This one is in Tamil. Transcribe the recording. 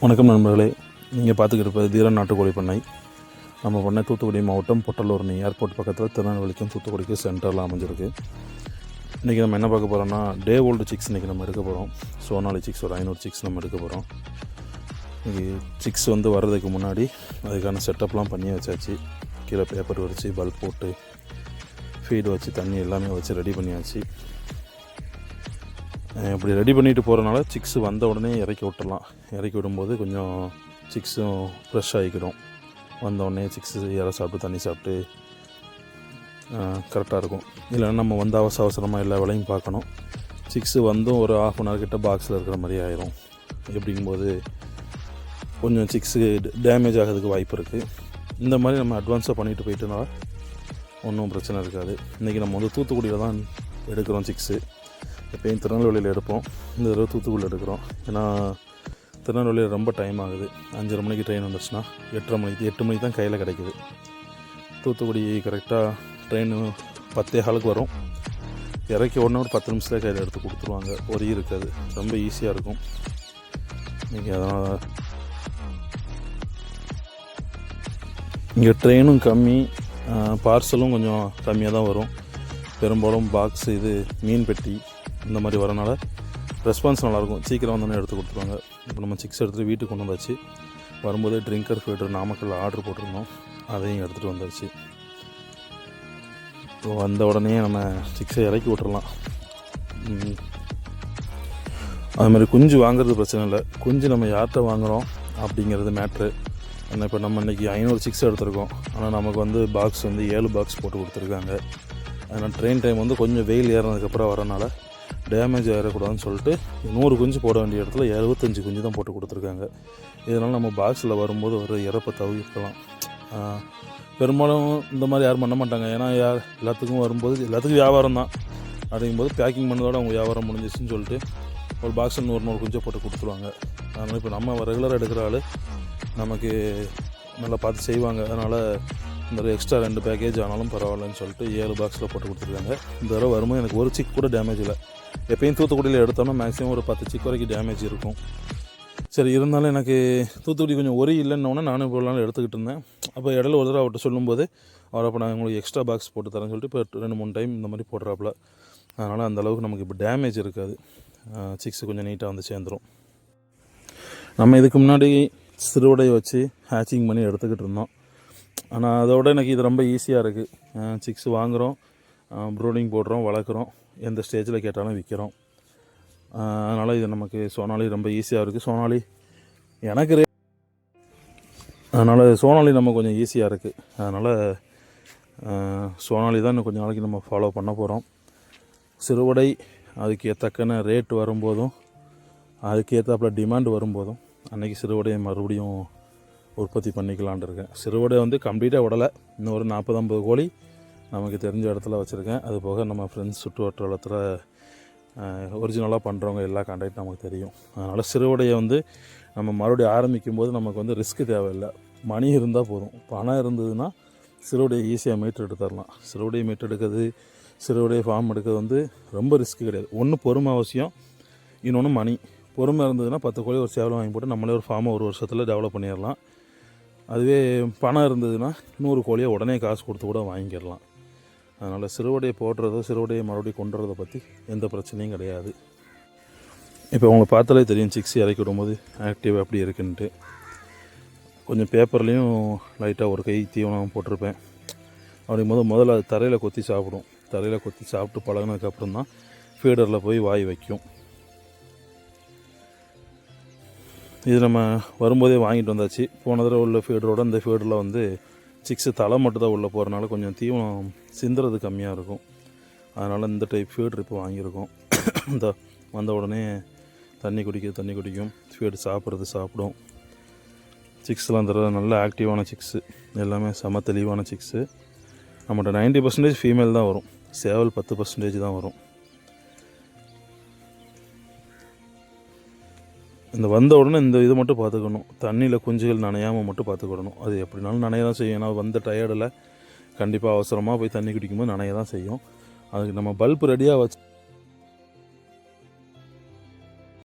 வணக்கம் நண்பர்களே. நீங்கள் பார்த்துக்கிட்டு இருப்பது தீரன் நாட்டுக்கோழி பண்ணை. நம்ம பண்ணை தூத்துக்குடி மாவட்டம் பொட்டலூர்னி ஏர்போர்ட் பக்கத்தில் திருநெல்வேலிக்கும் தூத்துக்குடிக்கும் சென்டரில் அமைஞ்சிருக்கு. இன்றைக்கி நம்ம என்ன பார்க்க போகிறோம்னா டே ஓல்டு சிக்ஸ் இன்றைக்கி நம்ம எடுக்க போகிறோம் சோனாலி சிக்ஸ் ஒரு ஐநூறு சிக்ஸ் நம்ம எடுக்க போகிறோம் இன்றைக்கி சிக்ஸ் வந்து வர்றதுக்கு முன்னாடி அதுக்கான செட்டப்லாம் பண்ணி வச்சாச்சு. கீழே பேப்பர் வச்சு பல்ப் போட்டு ஃபீடு வச்சு தண்ணி எல்லாமே வச்சு ரெடி பண்ணியாச்சு. இப்படி ரெடி பண்ணிட்டு போகிறனால சிக்ஸ் வந்த உடனே இறக்கி விட்டுடலாம். இறக்கி விடும்போது கொஞ்சம் சிக்ஸும் ஃப்ரெஷ் ஆகிக்கிடும். வந்த உடனே சிக்ஸ் இற சாப்பிட்டு தண்ணி சாப்பிட்டு கரெக்டாக இருக்கும். இல்லைன்னா நம்ம வந்து அவசர அவசரமாக எல்லா வேலையும் பார்க்கணும். சிக்ஸு வந்தும் ஒரு ஆஃப் அன் ஹவர் கிட்ட பாக்ஸில் இருக்கிற மாதிரி ஆயிரும். எப்படிங்கும்போது கொஞ்சம் சிக்ஸு டேமேஜ் ஆகிறதுக்கு வாய்ப்பு இருக்குது இந்த மாதிரி நம்ம அட்வான்ஸாக பண்ணிட்டு போயிட்டோம்னா ஒன்றும் பிரச்சனை இருக்காது. இன்றைக்கி நம்ம வந்து தூத்துக்குடியில் தான் எடுக்கிறோம் சிக்ஸு எப்பயும் திருநெல்வேலியில் எடுப்போம் இந்த தடவை தூத்துக்குடியில் எடுக்கிறோம் ஏன்னா திருநெல்வேலியில் ரொம்ப டைம் ஆகுது. அஞ்சரை மணிக்கு ட்ரெயின் வந்துச்சுன்னா எட்டரை மணிக்கு எட்டு மணிக்கு தான் கையில் கிடைக்குது. தூத்துக்குடி கரெக்டாக ட்ரெயின் பத்தே காலுக்கு வரும். இறக்கி உடனே ஒரு பத்து நிமிஷத்தில் கையில் எடுத்து கொடுத்துருவாங்க. ஒரு இருக்காது. ரொம்ப ஈஸியாக இருக்கும். நீங்கள் அதனால் இங்கே ட்ரெயினும் கம்மி. பார்சலும் கொஞ்சம் கம்மியாக தான் வரும். பெரும்பாலும் பாக்ஸ் இது மீன் பெட்டி. இந்த மாதிரி வரனால ரெஸ்பான்ஸ் நல்லாயிருக்கும். சீக்கிரம் வந்தோடனே எடுத்து கொடுத்துருவாங்க. இப்போ நம்ம சிக்ஸ் எடுத்துகிட்டு வீட்டுக்கு கொண்டு வந்தாச்சு. வரும்போதே ட்ரிங்கர் ஃபீடர் நாமக்கல் ஆர்டர் போட்டிருந்தோம். அதையும் எடுத்துகிட்டு வந்தாச்சு. இப்போ வந்த உடனே நம்ம சிக்ஸை இறக்கி விட்டுறலாம். அது மாதிரி குஞ்சு வாங்குறது பிரச்சனை இல்லை. குஞ்சு நம்ம யார்கிட்ட வாங்குகிறோம் அப்படிங்கிறது மேட்ரு ஏன்னா இப்போ நம்ம இன்றைக்கி ஐநூறு சிக்ஸ் எடுத்திருக்கோம். ஆனால் நமக்கு வந்து பாக்ஸ் வந்து ஏழு பாக்ஸ் போட்டு கொடுத்துருக்காங்க. அதனால் ட்ரெயின் டைம் வந்து கொஞ்சம் வெயில் ஏறினதுக்கப்புறம் வரனால டேமேஜ் ஆகிடக்கூடாதுன்னு சொல்லிட்டு நூறு குஞ்சு போட வேண்டிய இடத்துல எழுபத்தஞ்சு குஞ்சு தான் போட்டு கொடுத்துருக்காங்க. இதனால் நம்ம பாக்ஸில் வரும்போது ஒரு இறப்பை தவிர்க்கலாம். பெரும்பாலும் இந்த மாதிரி யாரும் பண்ண மாட்டாங்க. ஏன்னா யார் எல்லாத்துக்கும் வரும்போது எல்லாத்துக்கும் வியாபாரம் தான். அப்படிங்கும்போது பேக்கிங் பண்ணதோட அவங்க வியாபாரம் முடிஞ்சிச்சுன்னு சொல்லிட்டு ஒரு பாக்ஸில் நூறு நூறு குஞ்சை போட்டு கொடுத்துருவாங்க. அதனால் இப்போ நம்ம ரெகுலராக எடுக்கிற ஆள் நமக்கு நல்லா பார்த்து செய்வாங்க. அதனால் இந்த எக்ஸ்ட்ரா ரெண்டு பேக்கேஜ் ஆனாலும் பரவாயில்லன்னு சொல்லிட்டு ஏழு பாக்ஸில் போட்டு கொடுத்துருக்காங்க. இந்த தடவை வரும்போது எனக்கு ஒரு சிக் கூட டேமேஜ் இல்லை. எப்பயும் தூத்துக்குடியில் எடுத்தோம்னா மேக்ஸிமம் ஒரு பத்து சிக் வரைக்கும் டேமேஜ் இருக்கும். சரி இருந்தாலும் எனக்கு தூத்துக்குடி கொஞ்சம் ஒரே இல்லைன்னொன்னே நானும் இவ்வளோ நாள் எடுத்துக்கிட்டு இருந்தேன். அப்போ இடையில ஒரு தடவை அவர்கிட்ட சொல்லும்போது அவர் அப்போ நான் உங்களுக்கு எக்ஸ்ட்ரா பாக்ஸ் போட்டு தரேன்னு சொல்லிட்டு இப்போ ரெண்டு மூணு டைம் இந்த மாதிரி போடுறாப்புல. அதனால் அந்த அளவுக்கு நமக்கு இப்போ டேமேஜ் இருக்காது. சிக்ஸ் கொஞ்சம் நீட்டாக வந்து சேர்ந்துரும். நம்ம இதுக்கு முன்னாடி சிறுவடையை வச்சு ஹேச்சிங் பண்ணி எடுத்துக்கிட்டு இருந்தோம். ஆனால் அதோட எனக்கு இது ரொம்ப ஈஸியாக இருக்குது சிக்ஸ் வாங்குகிறோம் ப்ரூடிங் போடுறோம் வளர்க்குறோம் எந்த ஸ்டேஜில் கேட்டாலும் விற்கிறோம் அதனால் இது நமக்கு சோனாலி ரொம்ப ஈஸியாக இருக்குது சோனாலி எனக்கு ரே அதனால் சோனாலி நம்ம கொஞ்சம் ஈஸியாக இருக்குது அதனால் சோனாலி தான் இன்னும் கொஞ்சம் நாளைக்கு நம்ம ஃபாலோ பண்ண போகிறோம் சிறுவடை அதுக்கு ஏற்றக்கன ரேட் வரும்போதும் அதுக்கு ஏற்றாப்புல டிமாண்ட் வரும்போதும் அன்றைக்கி சிறுவடையை மறுபடியும் உற்பத்தி பண்ணிக்கலான் இருக்கேன். சிறுவடை வந்து கம்ப்ளீட்டாக விடலை. இன்னும் ஒரு நாற்பது ஐம்பது கோழி நமக்கு தெரிஞ்ச இடத்துல வச்சுருக்கேன். அது போக நம்ம ஃப்ரெண்ட்ஸ் சுற்றுவட்டாரத்தில் ஒரிஜினலாக பண்ணுறவங்க எல்லா கான்டாக்ட் நமக்கு தெரியும். அதனால் சிறுவடையை வந்து நம்ம மறுபடியும் ஆரம்பிக்கும் போது நமக்கு வந்து ரிஸ்க்கு தேவையில்லை. மணி இருந்தால் போதும். பணம் இருந்ததுன்னா சிறுவடையை ஈஸியாக மீட்டர் எடுத்துடலாம் சிறுவடையை மீட்டர் எடுக்கிறது சிறுவடையை ஃபார்ம் எடுக்கிறது வந்து ரொம்ப ரிஸ்க்கு கிடையாது. ஒன்று பொறுமை அவசியம் இன்னொன்று மணி. பொறுமை இருந்ததுன்னா பத்து கோழி ஒரு சேவலை வாங்கி போட்டு நம்மளே ஒரு ஃபார்மை ஒரு வருஷத்தில் டெவலப் பண்ணிடலாம். அதுவே பணம் இருந்ததுன்னா நூறு கோழியை உடனே காசு கொடுத்து கூட வாங்கிடலாம். அதனால் சிறுவடையை போடுறதோ சிறுவடையை மறுபடியும் கொண்டுறத பற்றி எந்த பிரச்சனையும் கிடையாது. இப்போ உங்களை பார்த்தாலே தெரியும் சிக்ஸ் இறக்கி விடும்போது ஆக்டிவ் எப்படி இருக்குன்ட்டு. கொஞ்சம் பேப்பர்லேயும் லைட்டாக ஒரு கை தீவனம் போட்டிருப்பேன். அப்படிங்கும் போது முதல்ல அது தரையில் கொத்தி சாப்பிடும். தரையில் கொத்தி சாப்பிட்டு பழகினதுக்கப்புறம் தான் ஃபீடரில் போய் வாய் வைக்கும். இது நம்ம வரும்போதே வாங்கிட்டு வந்தாச்சு. போன தடவை உள்ள ஃபீடரோட இந்த ஃபீடரில் வந்து சிக்ஸு தலை மட்டும் தான் உள்ளே போகிறனால கொஞ்சம் தீவனம் சிந்துறது கம்மியாக இருக்கும். அதனால் இந்த டைப் ஃபீடர் இப்போ வாங்கியிருக்கோம். இந்த வந்த உடனே தண்ணி குடிக்கிறது தண்ணி குடிக்கும். ஃபீடு சாப்பிட்றது சாப்பிடும். சிக்ஸ்லாம் அந்த நல்ல ஆக்டிவான சிக்ஸு எல்லாமே செம தெளிவான சிக்ஸு நம்மகிட்ட நைன்ட்டி பர்சன்டேஜ் ஃபீமேல் தான் வரும். சேவல் பத்து பர்சன்டேஜ் தான் வரும். இந்த வந்த உடனே இந்த இது மட்டும் பார்த்துக்கணும். தண்ணியில் குஞ்சுகள் நனையாமல் மட்டும் பார்த்துக்கிடணும். அது எப்படினாலும் நனைய தான் செய்யும். ஏன்னா வந்த டயர்டில் கண்டிப்பாக அவசரமாக போய் தண்ணி குடிக்கும்போது நனைய தான் செய்யும். அதுக்கு நம்ம பல்ப் ரெடியாக வச்சு